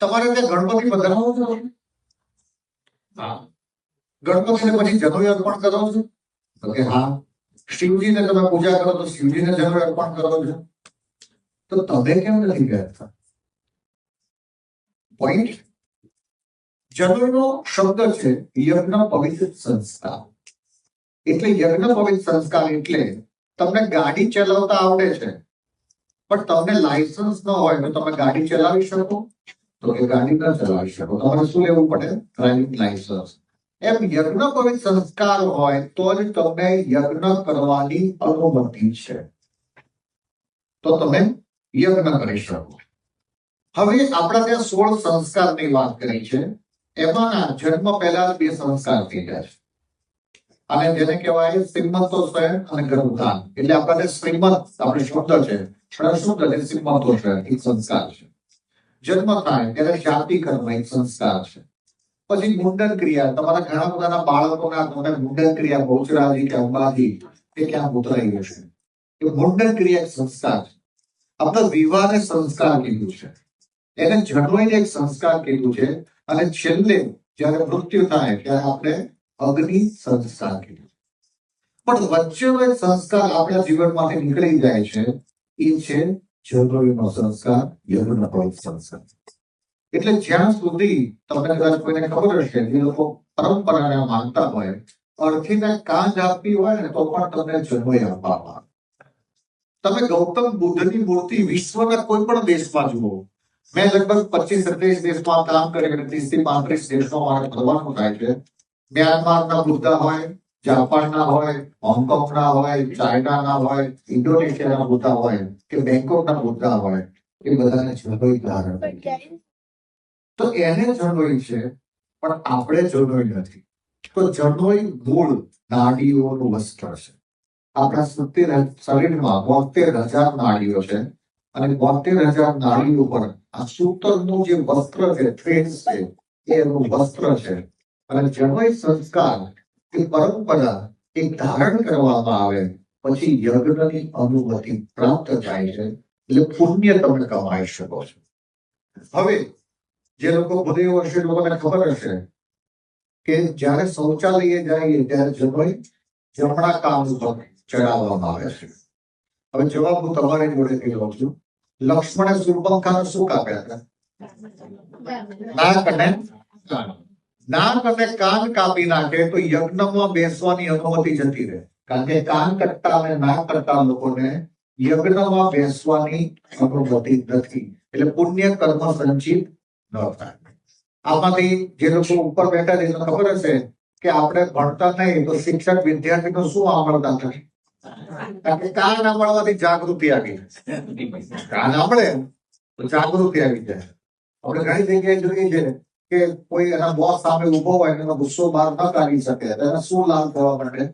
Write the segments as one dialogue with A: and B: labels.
A: તમારે ત્યાં ગણપતિ પધરાવો છો ગણપતિને પછી જનોય અર્પણ કરો? છો હા. શિવજીને તમે પૂજા કરો, તો શિવજીને જનોય અર્પણ કરો છો. તો તમે કેમ નથી કરતા? પોઈન્ટ જનોયનો શબ્દ છે યજ્ઞ પવિત્ર સંસ્કાર. એટલે યજ્ઞ પવિત્ર સંસ્કાર એટલે તમને ગાડી ચલાવતા આવડે છે. પણ તમને લાયસન્સ ન હોય તો તમે ગાડી ચલાવી શકો. તો એ ગાડી ન ચલાવી શકો. તમારે શું લેવું પડે? ડ્રાઇવિંગ લાયસન્સ એમ યજ્ઞ પવિત્ર સંસ્કાર હોય તો જ તમને યજ્ઞ કરવાની અનુમતિ છે. તો તમે યજ્ઞ કરી શકો. હવે આપણે ત્યાં સોળ સંસ્કારની વાત કરી છે. એમાં જન્મ પહેલા બે સંસ્કાર થઈ જાય છે. અને જેને કહેવાય શ્રીમંતો સ્વયં અને ગર્ભદાન એટલે આપણા શ્રીમંત, આપણે શબ્દ છે. પણ અને સિમ્મતો છે એક સંસ્કાર છે જન્મ થાય ત્યારે જાતિ કર્મ એક સંસ્કાર છે પછી મુંડન ક્રિયા તમારા ઘણા બધાના બાળકોના તમને મુંડન ક્રિયા બહુચરાજી કે અંબાજી તે ક્યાં ઉતરાઈ જશે એ મુંડન ક્રિયા એક સંસ્કાર છે આપણે વિવાહને સંસ્કાર કીધું છે એને જનોઈને એક સંસ્કાર કીધું છે અને છેલ્લે જ્યારે મૃત્યુ થાય ત્યારે આપણે અગ્નિ સંસ્કાર કીધું પણ વચ્ચેનો એક સંસ્કાર આપણા જીવનમાંથી નીકળી જાય છે એ છે જનોઈનો સંસ્કાર, યજ્ઞ પવિત્ર સંસ્કાર. એટલે જ્યાં સુધી તમને કદાચ કોઈને ખબર હશે જે લોકો પરંપરાને માનતા હોય અર્થીને કાંજ આપી હોય ને તો પણ તમને જન્મય આપવામાં તમે ગૌતમ બુદ્ધની મૂર્તિ વિશ્વના કોઈ પણ દેશમાં જુઓ, મેં લગભગ પચીસ સત્યાવીસ દેશમાં કામ કરી ત્રીસથી પાંત્રીસ દેશમાં મારે ફરવાનું થાય છે. મ્યાનમારના બુદ્ધા હોય જાપાનના હોય હોંગકોંગ ના હોય ચાઇનાના હોય ઇન્ડોનેશિયાના મુદ્દા હોય કે બેંકોકના મુદ્દા હોય એ બધાને જનોઈ ધારણ તો એને જનોઈ છે પણ આપણે જનોઈ નથી. તો જનોઈ મૂળ નાડીઓનું વસ્ત્ર છે. આપણા સિત્તેર શરીરમાં બોતેર હજાર નાડીઓ છે અને બોતેર હજાર નાડીઓ પર આ સૂતરનું જે વસ્ત્ર છે થ્રેડ છે એનું વસ્ત્ર છે. અને જનોઈ સંસ્કાર એ પરંપરા એ ધારણ કરવામાં આવે, પછી યજ્ઞની અનુમતિ પ્રાપ્ત થાય છે, એટલે પુણ્ય તમે કમાઈ શકો છો. હવે, જે લોકો ભૂદેવ હશે લોકોને ખબર હશે કે જ્યારે શૌચાલય જઈએ ત્યારે જમણી જમણા કામ ઉપર ચડાવવામાં આવે છે. હવે જવાબ હું તમારી જોડે કહી લઉં છું. લક્ષ્મણે સુરપંખા શું કાપ્યા હતા? નાક અને નાક અને કાન કાપી નાખે તો યજ્ઞમાં બેસવાની અનુમતિ જતી રહે. કારણ કે કાન કરતા અને નાક કરતા લોકોને યજ્ઞમાં બેસવાની અનુમતિ નથી. એટલે પુણ્ય કર્મ સંચિત ન થાય. આમાંથી જે લોકો ઉપર બેઠા છે ખબર હશે કે આપણે ભણતા નહીં તો શિક્ષક વિદ્યાર્થીનો શું આંબળતા થાય કાન આંબળવાથી જાગૃતિ આવી જાય. કાન આંબળે તો જાગૃતિ આવી જાય. આપણે ઘણી જગ્યાએ જોઈએ છે કે કોઈ એના બોસ સામે ઊભો હોય એનો ગુસ્સો બહાર ન કાઢી શકે એને શું લાલ થવા માંડે?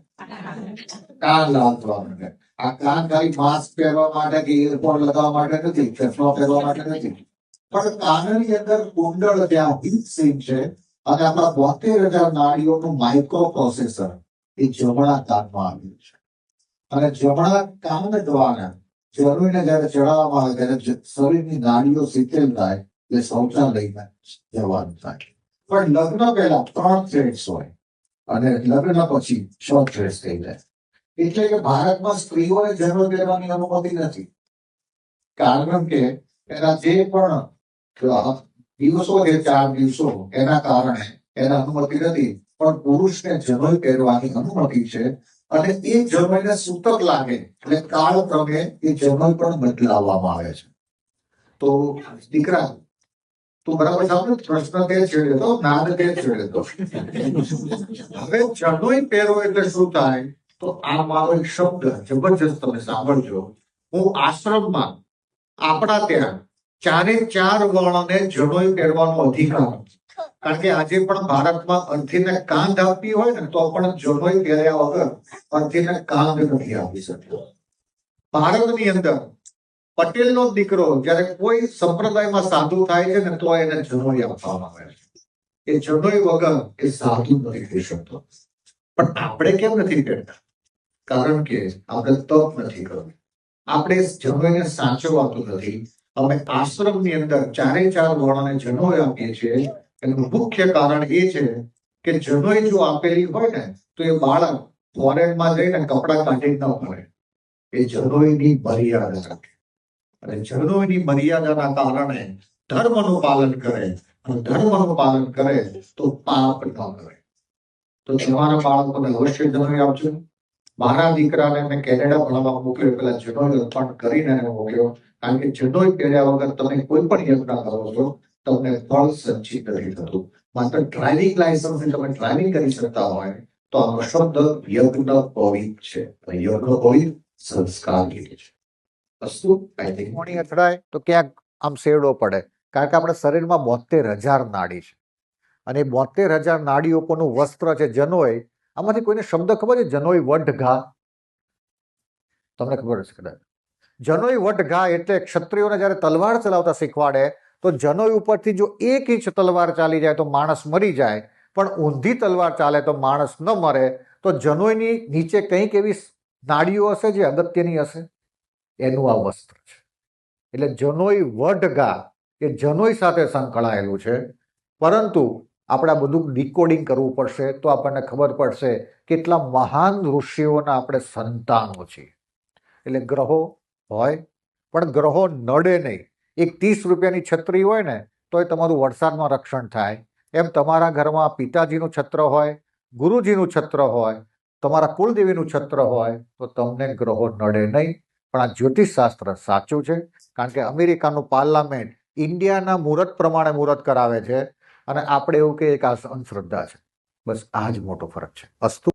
A: કાન લાલ થવા માંડે. આ કાન ખાલી માસ્ક પહેરવા માટે કે ઇયરફોન લગાવવા માટે નથી ચશ્મા પહેરવા માટે નથી. પણ કાનની અંદર કુંડળ ત્યાં હીટ સીન છે અને આપણા બોતેર હજાર નાડીઓનું માઇક્રો પ્રોસેસર એ જમણા કાનમાં આવ્યું છે. અને જમણા કાન દ્વારા જરૂરીને જયારે ચડાવવામાં આવે ત્યારે શરીરની નાડીઓ શીતલ થાય એટલે શૌચાલયમાં જવાનું થાય. પણ લગ્ન પહેલા ત્રણ ફ્રેન્ડ્સ હોય અને લગ્ન પછી છ થ્રેડ્સ થઈ જાય. એટલે કે ભારતમાં સ્ત્રીઓને જન્મ લેવાની અનુમતિ નથી. કારણ કે એના જે પણ દિવસો છે ચાર દિવસો એના કારણે એને અનુમતિ નથી, પણ પુરુષને જનોઈ પહેરવાની અનુમતિ છે અને એ જનોઈને સૂતક લાગે એટલે કાળક્રમે એ જનોઈ પણ બદલાવવામાં આવે છે. તો દીકરા તું બરાબર સાંભળ્યું પ્રશ્ન તે છેડે તો તે. છેડે હવે જનોઈ પહેરો એટલે શું થાય? તો આ મારો એક શબ્દ જબરજસ્ત તમે સાંભળજો. હું આશ્રમમાં, આપણા ત્યાં ચારે ચાર વર્ણને જનોઈ પહેરવાનો અધિકાર કારણ કે આજે પણ ભારતમાં અર્થીને કાંધ આપવી હોય ને, તો પણ જનોઈ પહેર્યા વગર અર્થીને કાંધ નથી આપી શકતો ભારતની અંદર પટેલનો દીકરો જ્યારે કોઈ સંપ્રદાયમાં સાધુ થાય છે ને તો એને જનોઈ આપવામાં આવે છે. એ જનોઈ વગર એ સાધુ નથી થઈ શકતો. પણ આપણે કેમ નથી કરતા? કારણ કે આપણે તપ નથી કરવું આપણે જનોઈને સાચવવાતું નથી. અમે આશ્રમની અંદર ચારે ચાર વર્ણને જનોઈ આપીએ છીએ. એનું મુખ્ય કારણ એ છે કે જનોઈ જો આપેલી હોય ને, તો એ બાળક ફોરેનમાં જઈને કપડાં કાઢી ન પડે એ જનોઈની મર્યાદા રાખે. અને જનોયની મર્યાદાના કારણે ધર્મનું પાલન કરે અને ધર્મનું પાલન કરે તો પાપ ન કરે. તો તમારા બાળકોને અવશ્ય જણાવી આપજો. મારા દીકરાને મેં કેનેડા ભણવા મોકલ્યો. પેલા જનોય અર્પણ કરીને મોકલ્યો. કારણ કે જનોય કર્યા વગર તમે કોઈ પણ યજ્ઞ કરો છો, તમને ફળ સંચિત નથી થતું માત્ર ડ્રાઇવિંગ લાયસન્સ તમે ડ્રાઇવિંગ કરી શકતા હોય, તો આ શબ્દ યજ્ઞ પવિત છે. યજ્ઞ પવિત સંસ્કાર લીધે છે. વસ્તુ આઈ
B: અથડાય તો ક્યાંક આમ શેરડો પડે. કારણ કે આપણે શરીરમાં બોતેર હજાર નાડી છે. અને બોતેર હજાર નાડીઓ કોનું વસ્ત્ર છે, જનોય, આમાંથી કોઈને શબ્દ ખબર છે? જનોય ઘા તમને ખબર હશે કદાચ. જનોય વટ ઘા એટલે ક્ષત્રિયોને જ્યારે તલવાર ચલાવતા શીખવાડે, તો જનોય ઉપરથી જો એક ઇંચ તલવાર ચાલી જાય તો માણસ મરી જાય. પણ ઊંધી તલવાર ચાલે તો માણસ ન મરે. તો જનોયની નીચે કંઈક એવી નાડીઓ હશે જે અગત્યની હશે? એનું આ વસ્ત્ર છે. એટલે જનોઈ વડગા એ જનોઈ સાથે સંકળાયેલું છે. પરંતુ આપણે બધું ડિકોડિંગ કરવું પડશે તો આપણને ખબર પડશે કેટલા મહાન ઋષિઓના આપણે સંતાનો છીએ. એટલે ગ્રહો હોય, પણ ગ્રહો નડે નહીં. એક ત્રીસ રૂપિયાની છત્રી હોય ને તો એ તમારું વરસાદમાં રક્ષણ થાય. એમ તમારા ઘરમાં પિતાજીનું છત્ર હોય, ગુરુજીનું છત્ર હોય, તમારા કુલદેવીનું છત્ર હોય, તો તમને ગ્રહો નડે નહીં. પણ આ જ્યોતિષ શાસ્ત્ર સાચું છે? કારણ કે અમેરિકાનું પાર્લામેન્ટ ઇન્ડિયાના મુહૂર્ત પ્રમાણે મુહૂર્ત કરાવે છે અને આપણે એવું કહીએ કે આ અંધશ્રદ્ધા છે. બસ આ જ મોટો ફરક છે. અસ્તુ